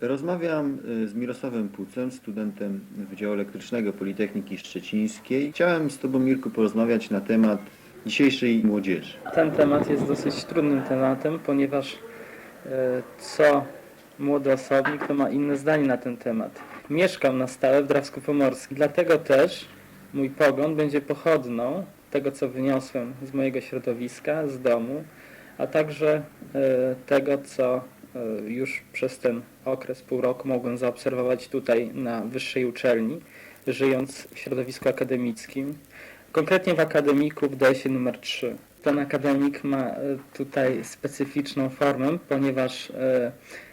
Rozmawiam y, z Mirosławem Pucem, studentem Wydziału Elektrycznego Politechniki Szczecińskiej. Chciałem z Tobą, Mirku, porozmawiać na temat dzisiejszej młodzieży. Ten temat jest dosyć trudnym tematem, ponieważ e, co młody osobnik to ma inne zdanie na ten temat. Mieszkam na stałe w Drawsku Pomorskim, dlatego też mój pogląd będzie pochodną tego, co wyniosłem z mojego środowiska, z domu, a także e, tego, co już przez ten okres pół roku mogłem zaobserwować tutaj na wyższej uczelni, żyjąc w środowisku akademickim. Konkretnie w akademiku w DS-ie numer 3. Ten akademik ma e, tutaj specyficzną formę, ponieważ e,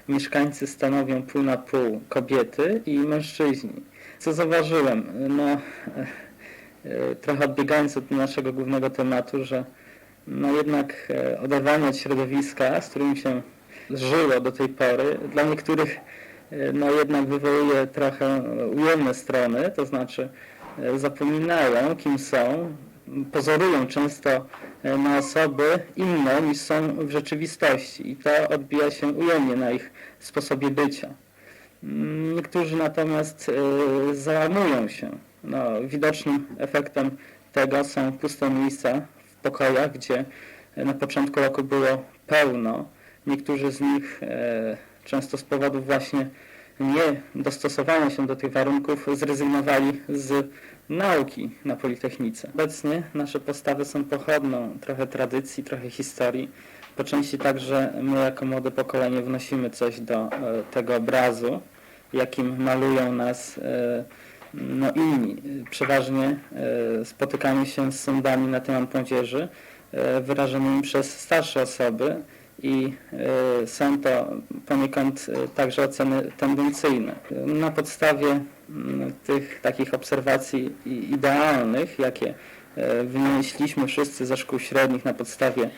mieszkańcy stanowią pół na pół kobiety i mężczyźni. Co zauważyłem? No, e, e, trochę odbiegając od naszego głównego tematu, że no jednak e, oderwanie od środowiska, z którym się żyło do tej pory, dla niektórych e, no jednak wywołuje trochę ujemne strony, to znaczy e, zapominają kim są, pozorują często e, na osoby inne niż są w rzeczywistości i to odbija się ujemnie na ich sposobie bycia. Mm, Niektórzy natomiast załamują się. No, widocznym efektem tego są puste miejsca w pokojach, gdzie na początku roku było pełno. Niektórzy z nich e, często z powodów właśnie nie dostosowania się do tych warunków zrezygnowali z nauki na Politechnice. Obecnie nasze postawy są pochodną trochę tradycji, trochę historii. Po części także my jako młode pokolenie wnosimy coś do e, tego obrazu, jakim malują nas e, no, inni. Przeważnie spotykamy się z sądami na temat młodzieży wyrażonymi przez starsze osoby i e, są to poniekąd e, także oceny tendencyjne. Na podstawie mm, tych takich obserwacji idealnych, jakie e, wymyśliliśmy wszyscy ze szkół średnich na podstawie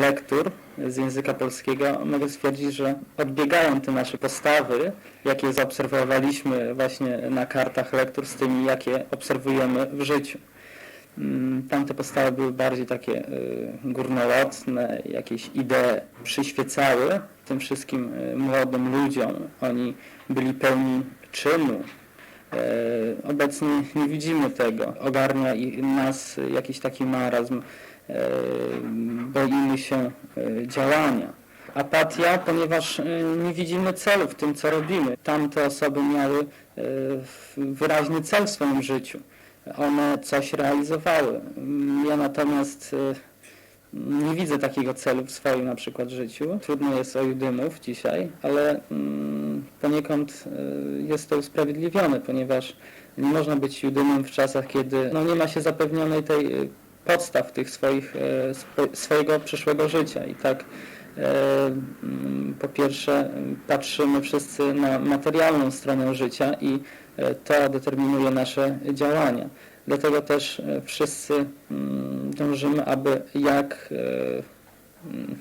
lektur z języka polskiego, mogę stwierdzić, że odbiegają te nasze postawy, jakie zaobserwowaliśmy właśnie na kartach lektur z tymi, jakie obserwujemy w życiu. Mm, Tamte postawy były bardziej takie y, górnolotne, jakieś idee przyświecały tym wszystkim y, młodym ludziom. Oni byli pełni czynu. E, Obecnie nie widzimy tego. Ogarnia nas jakiś taki marazm. Boimy się działania. Apatia, ponieważ nie widzimy celu w tym, co robimy. Tamte osoby miały wyraźny cel w swoim życiu one coś realizowały. Ja natomiast y, nie widzę takiego celu w swoim na przykład życiu. Trudno jest o judymów dzisiaj, ale mm, poniekąd y, jest to usprawiedliwione, ponieważ nie można być judymem w czasach, kiedy no, nie ma się zapewnionej tej y, podstaw tych swoich, swo- swojego przyszłego życia. I tak mm, po pierwsze patrzymy wszyscy na materialną stronę życia i to determinuje nasze działania. Dlatego też e, wszyscy mm, dążymy, aby jak e, mm,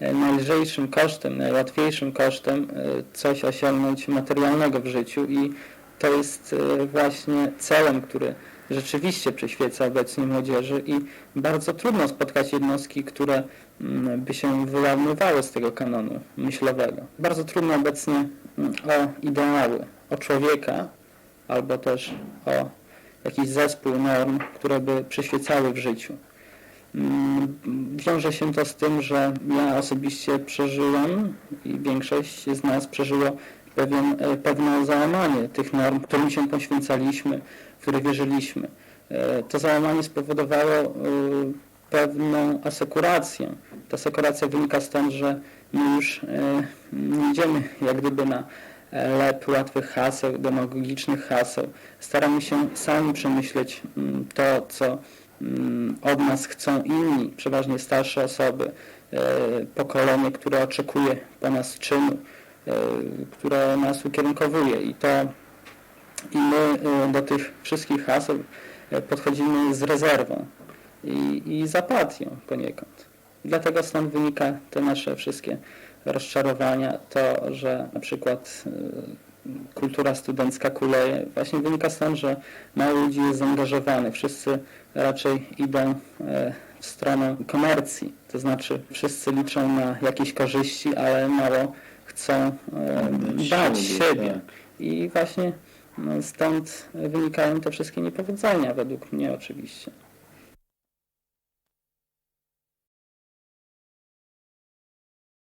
e, najlżejszym kosztem, najłatwiejszym kosztem e, coś osiągnąć materialnego w życiu i to jest e, właśnie celem, który rzeczywiście przyświeca obecnie młodzieży i bardzo trudno spotkać jednostki, które mm, by się wyłamywały z tego kanonu myślowego. Bardzo trudno obecnie o ideały, o człowieka, albo też o jakiś zespół norm, które by przyświecały w życiu. Mm, Wiąże się to z tym, że ja osobiście przeżyłem i większość z nas przeżyło pewien, e, pewne załamanie tych norm, którym się poświęcaliśmy, w które wierzyliśmy. E, To załamanie spowodowało e, pewną asekurację. Ta asekuracja wynika stąd, że my już nie idziemy jak gdyby na lep łatwych haseł, demagogicznych haseł. Staramy się sami przemyśleć mm, to, co mm, od nas chcą inni, przeważnie starsze osoby, e, pokolenie, które oczekuje po nas czynu, e, które nas ukierunkowuje i to i my e, do tych wszystkich haseł podchodzimy z rezerwą i, i z apatią poniekąd. Dlatego stąd wynika te nasze wszystkie rozczarowania, to, że na przykład e, kultura studencka kuleje, właśnie wynika stąd, że mało ludzi jest zaangażowanych. Wszyscy raczej idą e, w stronę komercji, to znaczy wszyscy liczą na jakieś korzyści, ale mało chcą e, bać siebie. tak. I właśnie no, stąd wynikają te wszystkie niepowodzenia, według mnie oczywiście.